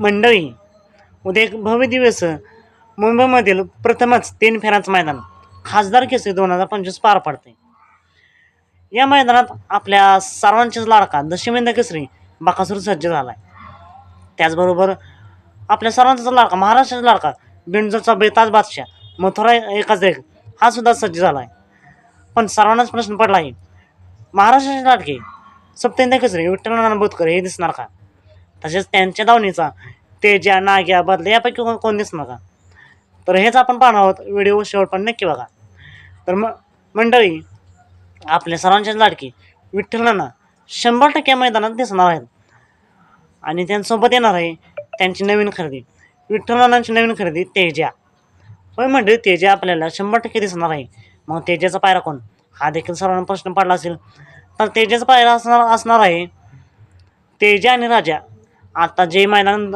मंडळी उद्या एक भव्य दिवस मुंबईमधील प्रथमच तीन फेरांचं मैदान खासदार केसरी दोन हजार पंचवीस पार पडते या मैदानात आपल्या सर्वांचेच लाडका दशमेंद्र केसरी बाकासूर सज्ज झाला आहे त्याचबरोबर आपल्या सर्वांचाच लाडका महाराष्ट्राचा लाडका बिंजोचा बेताज बादशाह मथुरा एकाच एक हा सुद्धा सज्ज झाला आहे पण सर्वांनाच प्रश्न पडला आहे महाराष्ट्राचे लाडके सप्तेंद्र केसरी विठ्ठल बोतकर हे दिसणार का? तसेच त्यांच्या दावणीचा तेजा नाग्या बदल्या यापैकी कोण कोण दिसणार तर हेच आपण पाहणार आहोत. व्हिडिओ शेवट पण नक्की बघा. तर म मंडळी आपल्या सर्वांच्याच लाडकी विठ्ठलांना शंभर टक्के मैदानात दिसणार आहेत. आणि त्यांच्यासोबत येणार आहे त्यांची नवीन खरेदी. विठ्ठल नवीन खरेदी तेजा होय मंडळी तेजा आपल्याला शंभर टक्के दिसणार आहे. मग तेजाचा पायरा कोण? हा देखील सर्वांना प्रश्न पडला असेल. तर तेजाचा पायरा असणार असणार आहे तेजा आणि राजा. आता जे मैदान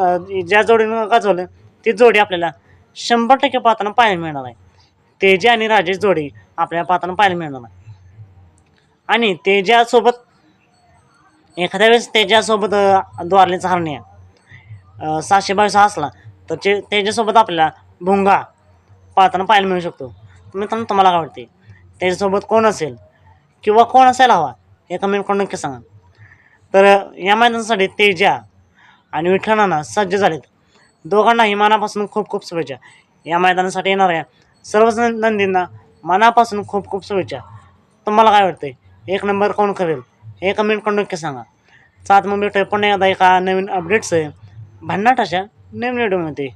ज्या जोडीनं गाजवलं ती जोडी आपल्याला शंभर टक्के पाहताना पाहायला मिळणार आहे. तेजे आणि राजेश जोडी आपल्याला पाहताना पाहायला मिळणार आहे. आणि तेजासोबत एखाद्या वेळेस तेजासोबत द्वारलेचा हरण्या सहाशे बावीस असला तर ते त्याच्यासोबत आपल्याला भुंगा पाहताना पाहायला मिळू शकतो. मित्रांनो तुम्हाला काय वाटते त्याच्यासोबत कोण असेल किंवा कोण असायला हवा हे कमेंट करून नक्की सांगा. तर या मैदानासाठी तेजा आणि विठ्ठलांना सज्ज झालेत. दोघांनाही मनापासून खूप खूप शुभेच्छा. या मैदानासाठी येणाऱ्या सर्वच नंदींना मनापासून खूप खूप शुभेच्छा. तुम्हाला काय वाटते एक नंबर कोण करेल? हे कमेंट करून नक्की सांगा. सात मग भेटतोय पुन्हा एकदा एका नवीन अपडेट्स भन्नाट अशा नवीन व्हिडिओमध्ये